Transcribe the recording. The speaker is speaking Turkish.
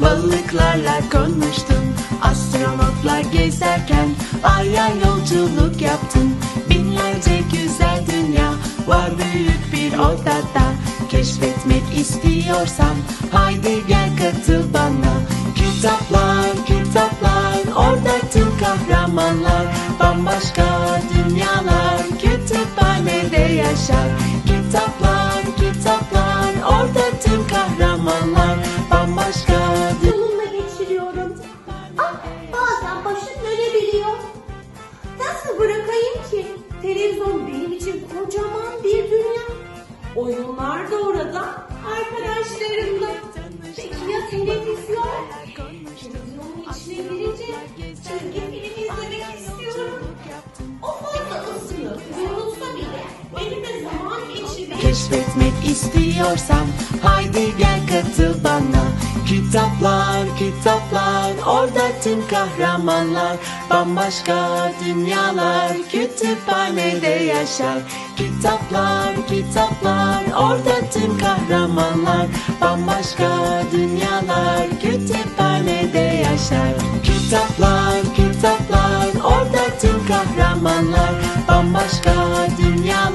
balıklarla konuştum. Astronotlar gezerken Ay'a yolculuk yaptım. Binlerce güzel dünya var büyük bir odada. Keşfetmek istiyorsan haydi gel katıl bana. Kitaplar, kitaplar, orada tüm kahramanlar. Bambaşka dünyalar, kütüphanede yaşar Oyunlar da orada, arkadaşlarım da. Peki ya televizyon? Televizyonun içine girince çizgi film izlemek istiyorum. O fazla ısınıp yorulsa bile benimle zaman geçirmek Keşfetmek istiyorsan haydi gel katıl bana Kitaplar, kitaplar, orada tüm kahramanlar Bambaşka dünyalar, kütüphanede yaşar. Kitaplar, kitaplar, orada tüm kahramanlar Bambaşka dünyalar, kütüphanede yaşar. Kitaplar, kitaplar, orada tüm kahramanlar Bambaşka dünyalar.